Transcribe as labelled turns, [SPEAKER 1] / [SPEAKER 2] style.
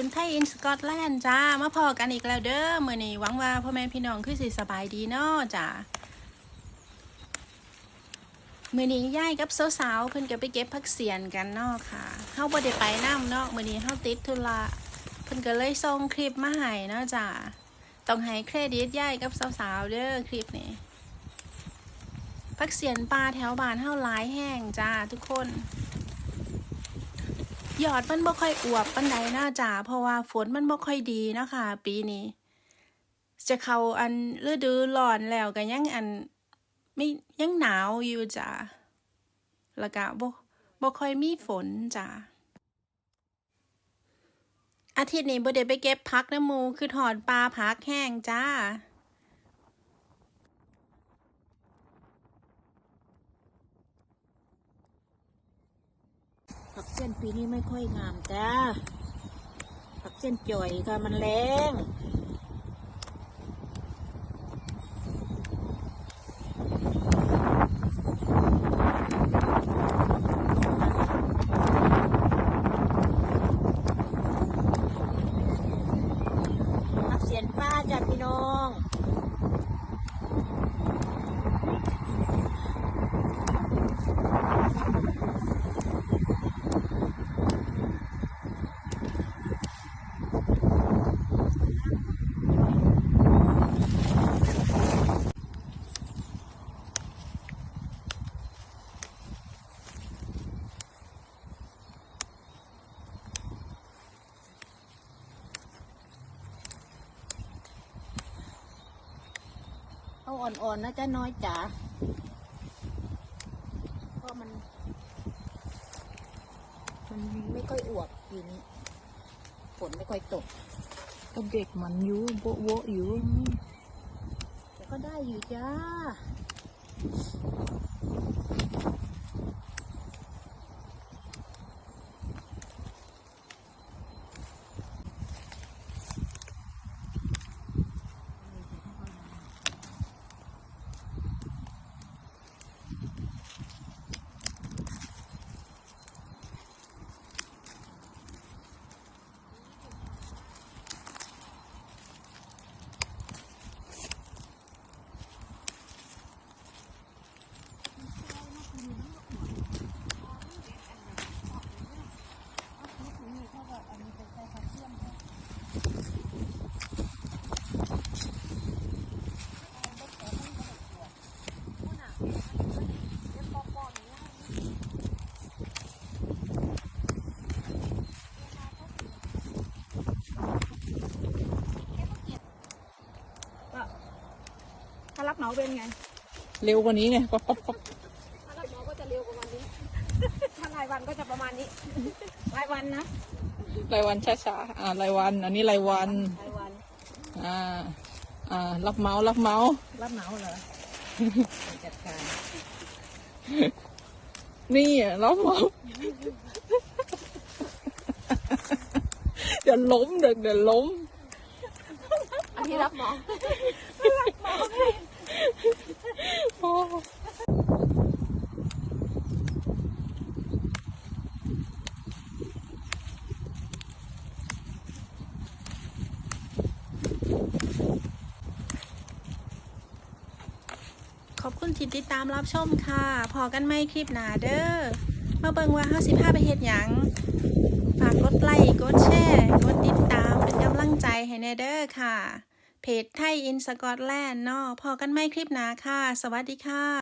[SPEAKER 1] จุนไทยอินสกอตแลนด์จ้า มาพอกันอีกแล้วเด้อเมื้อนี้หวังว่าพ่อแม่พี่น้องคือสิสบายดีเนาะจ้ามื้อนี้ย่ายกับสาวๆเพิ่นก็ไปเก็บผักเสียนกันเนาะค่ะเฮาบ่ได้ไปนํเนาะมื้อนี้เฮาติดธุระเพิ่นก็เลยส่งคลิปมาให้เนาะจ้าต้องให้เครดิตย่ายกับสาวๆเด้อคลิปนี้ผักเสียนปลาแถวบ้านเฮาหลายแห้งจ้าทุกคน ยอดมันบ่ค่อยอวบปันใดน่าจ้าเพราะว่าฝนมันบ่ค่อยดีนะคะ ปีนี้ จะเข้าอันฤดูร้อนแล้วก็ยังอันไม่ยังหนาวอยู่จ้าแล้วก็บ่บ่ค่อยมีฝนจ้าอาทิตย์นี้บ่ได้ไปเก็บพักน้ำหมูคือถอนปลาพักแห้งจ้า
[SPEAKER 2] เส้นปีนี้ไม่ค่อยงามจ้าผักเส้นจ่อยค่ะมันแรงผักเสียนป้าจ้ะพี่น้อง เอาอ่อนๆนะจ๊ะน้อยจ๋าเพราะมัน มันไม่ค่อยอวบปีนี้ฝนไม่ค่อยตก
[SPEAKER 3] ก็เด็กมันอยู่โบะโวะอยู่
[SPEAKER 2] แต่ก็ได้อยู่จ้า
[SPEAKER 3] เหมาเป็นไง
[SPEAKER 4] เร็วกว่านี้ไงปั๊บปั๊บปั๊บ
[SPEAKER 3] ถ้ารับเหมาก็จะเร็วประมาณนี้ ถ้ารายวันก็จะประมาณนี้รายวันนะ
[SPEAKER 4] รายวันช้าๆอ่ารายวัน อันนี้รายวัน
[SPEAKER 3] รายวัน
[SPEAKER 4] อ่าอ่ารับเหมารับเหมา
[SPEAKER 2] รับเหมาเหรอไปจัดการ
[SPEAKER 4] นี่อะรับเหมาเดี๋ยวล้มเดี๋ยวเดี๋ยวล้ม
[SPEAKER 3] อันนี้รับเหมา
[SPEAKER 4] โอ้
[SPEAKER 1] ขอบคุณที่ติดตามรับชมค่ะ พอกันไม่คลิปหนาเด้อ มาเบิงว่าเฮาสิพาไปเฮ็ดหยัง ฝากกดไลค์ กดแชร์ กดติดตามเป็นกำลังใจให้แน่เด้อค่ะ เพจไทยอินสกอตแลนด์เนาะพอกันไม่คลิปหนาค่ะ สวัสดีค่ะ